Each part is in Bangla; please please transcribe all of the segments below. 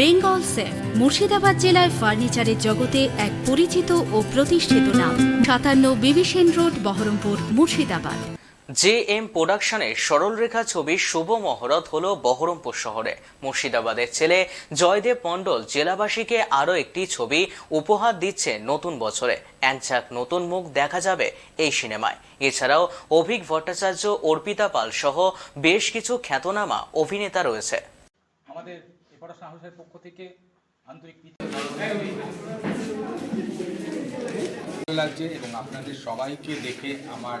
বেঙ্গল সেফ মুর্শিদাবাদ জেলায় ফার্নিচারের জগতে এক পরিচিত ও প্রতিষ্ঠিত নাম। সাতান্ন BB Sen road Baharampur Murshidabad. J M প্রোডাকশনের সরলরেখা ছবির শুভ মহরত হল বহরমপুর শহরে। মুর্শিদাবাদের ছেলে জয়দেব মণ্ডল জেলাবাসীকে আরও একটি ছবি উপহার দিচ্ছে নতুন বছরে। একঝাক নতুন মুখ দেখা যাবে এই সিনেমায়। এছাড়াও অভিক ভট্টাচার্য অর্পিতা পাল সহ বেশ কিছু খ্যাতনামা অভিনেতা রয়েছে। আমাদের পড়াশোনা হাউসের পক্ষ থেকে আন্তরিক লাগছে এবং আপনাদের সবাইকে দেখে আমার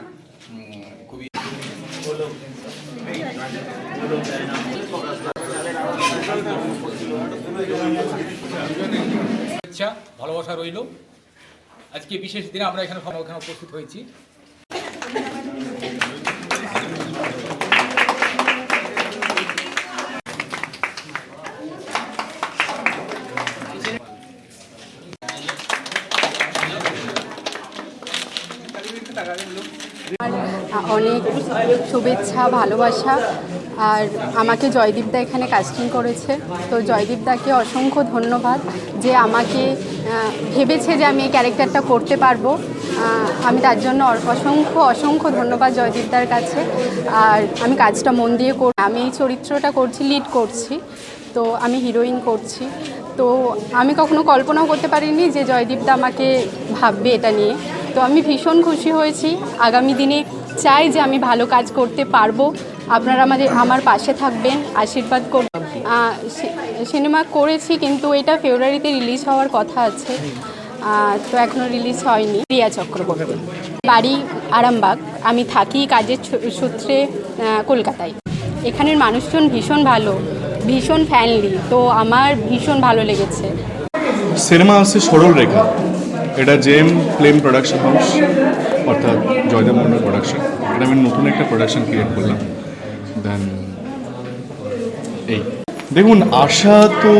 খুবই ইচ্ছা ভালোবাসা রইল। আজকে বিশেষ দিনে আমরা এখানে ওখানে উপস্থিত হয়েছি। অনেক শুভেচ্ছা, ভালোবাসা। আর আমাকে জয়দীপদা এখানে কাস্টিং করেছে। তো জয়দীপদাকে অসংখ্য ধন্যবাদ যে আমাকে ভেবেছে যে আমি এই ক্যারেক্টারটা করতে পারব। আমি তার জন্য অসংখ্য অসংখ্য ধন্যবাদ জয়দীপদার কাছে। আর আমি কাজটা মন দিয়ে কর, আমি এই চরিত্রটা করছি লিড করছি। তো আমি হিরোইন করছি। তো আমি কখনো কল্পনাও করতে পারিনি যে জয়দীপদা আমাকে ভাববে এটা নিয়ে। তো আমি ভীষণ খুশি হয়েছি। আগামী দিনে চাই যে আমি ভালো কাজ করতে পারব। আপনারা আমাদের, আমার পাশে থাকবেন, আশীর্বাদ করবেন। সিনেমা করেছি কিন্তু এটা ফেব্রুয়ারিতে রিলিজ হওয়ার কথা আছে। তো এখনও রিলিজ হয়নি। রিয়া চক্রবর্তী। বাড়ি আরামবাগ। আমি থাকি কাজের সূত্রে কলকাতায়। এখানের মানুষজন ভীষণ ভালো, ভীষণ ফ্যানলি তো আমার ভীষণ ভালো লেগেছে। সিনেমা আছে সরল রেখা। এটা জেম ফিল্ম প্রোডাকশন হাউস, অর্থাৎ জয়দেব মন্ডল প্রোডাকশন। এটা আমি নতুন একটা প্রোডাকশন ক্রিয়েট করলাম। দেন এই। দেখুন, আশা তো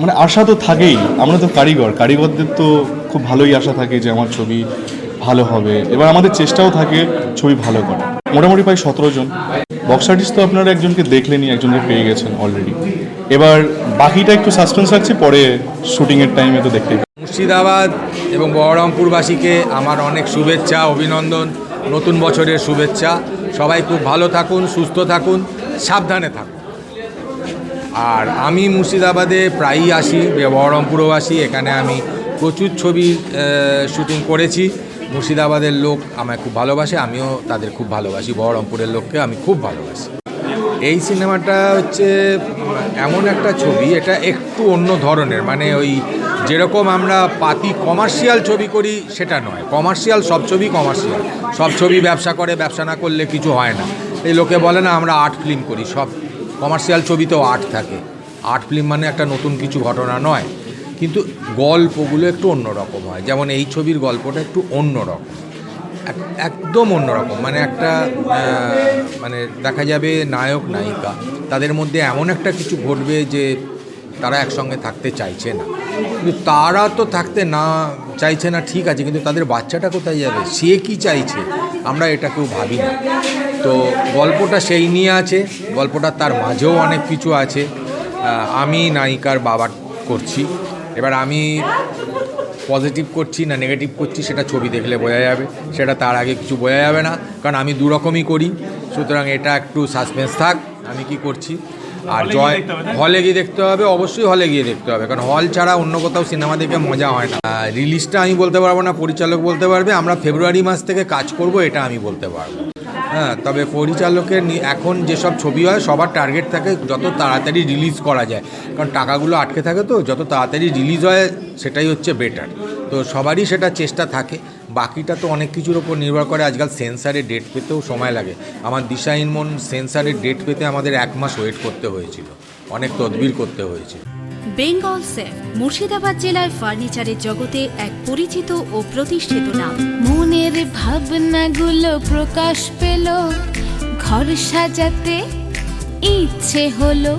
মানে আশা তো থাকেই। আমরা তো কারিগর। কারিগরদের তো খুব ভালোই আশা থাকে যে আমার ছবি ভালো হবে। এবার আমাদের চেষ্টাও থাকে ছবি ভালো করা মোটামুটি প্রায় সতেরো জন। বক্স আর্টিস্ট তো আপনারা একজনকে দেখলেনই, একজনকে পেয়ে গেছেন অলরেডি এবার বাকিটা একটু সাসপেন্স রাখছি, পরে শুটিংয়ের টাইমে তো পাবেন। মুর্শিদাবাদ এবং বহরমপুরবাসীকে আমার অনেক শুভেচ্ছা, অভিনন্দন, নতুন বছরের শুভেচ্ছা। সবাই খুব ভালো থাকুন, সুস্থ থাকুন, সাবধানে থাকুন। আর আমি মুর্শিদাবাদে প্রায়ই আসি বহরমপুরও আসি এখানে আমি প্রচুর ছবি শুটিং করেছি। মুর্শিদাবাদের লোক আমায় খুব ভালোবাসে, আমিও তাদের খুব ভালোবাসি, বহরমপুরের লোককে আমি খুব ভালোবাসি। এই সিনেমাটা হচ্ছে এমন একটা ছবি, এটা একটু অন্য ধরনের। মানে ওই যেরকম আমরা পাতি কমার্শিয়াল ছবি করি, সেটা নয়। কমার্শিয়াল সব ছবি কমার্শিয়াল সব ছবি ব্যবসা করে, ব্যবসা না করলে কিছু হয় না। এই লোকে বলে না, আমরা আর্ট ফিল্ম করি। সব কমার্শিয়াল ছবিতেও আর্ট থাকে। আর্ট ফিল্ম মানে একটা নতুন কিছু ঘটনা নয়। কিন্তু গল্পগুলো একটু অন্যরকম হয়। যেমন এই ছবির গল্পটা একটু অন্যরকম। একদম অন্যরকম। মানে একটা মানে দেখা যাবে নায়ক, নায়িকা, তাদের মধ্যে এমন একটা কিছু ঘটবে যে তারা একসঙ্গে থাকতে চাইছে না। কিন্তু তারা তো থাকতে না চাইছে না, ঠিক আছে, কিন্তু তাদের বাচ্চাটা কোথায় যাবে? সে কি চাইছে? আমরা এটা কেউ ভাবি না। তো গল্পটা সেই নিয়ে আছে, গল্পটা তার মাঝেও অনেক কিছু আছে। আমি নায়িকার বাবা করছি। এবার আমি পজিটিভ করছি না নেগেটিভ করছি সেটা ছবি দেখলে বোঝা যাবে। সেটা তার আগে কিছু বোঝা যাবে না কারণ আমি দুরকমই করি। সুতরাং এটা একটু সাসপেন্স থাক আমি কি করছি? আর জয় হলে গিয়ে দেখতে হবে অবশ্যই হলে গিয়ে দেখতে হবে কারণ হল ছাড়া অন্য কোথাও সিনেমা দেখে মজা হয় না। রিলিজটা আমি বলতে পারব না পরিচালক বলতে পারবে আমরা ফেব্রুয়ারি মাস থেকে কাজ করব এটা আমি বলতে পারব। হ্যাঁ তবে পরিচালকের এখন যেসব ছবি হয় সবার টার্গেট থাকে যত তাড়াতাড়ি রিলিজ করা যায়। কারণ টাকাগুলো আটকে থাকে তো যত তাড়াতাড়ি রিলিজ হয় সেটাই হচ্ছে বেটার তো সবারই সেটা চেষ্টা থাকে। বাকিটা তো অনেক কিছুর ওপর নির্ভর করে। আজকাল সেন্সারে ডেট পেতেও সময় লাগে। আমার দিশাহীন মন সেন্সারের ডেট পেতে আমাদের এক মাস ওয়েট করতে হয়েছিল। অনেক তদবির করতে হয়েছিল। বেঙ্গল সেফ মুর্শিদাবাদ জেলায় ফার্নিচারের জগতে এক পরিচিত ও প্রতিষ্ঠিত নাম। মনের ভাবনাগুলো প্রকাশ পেল। ঘর সাজাতে ইচ্ছে হলো।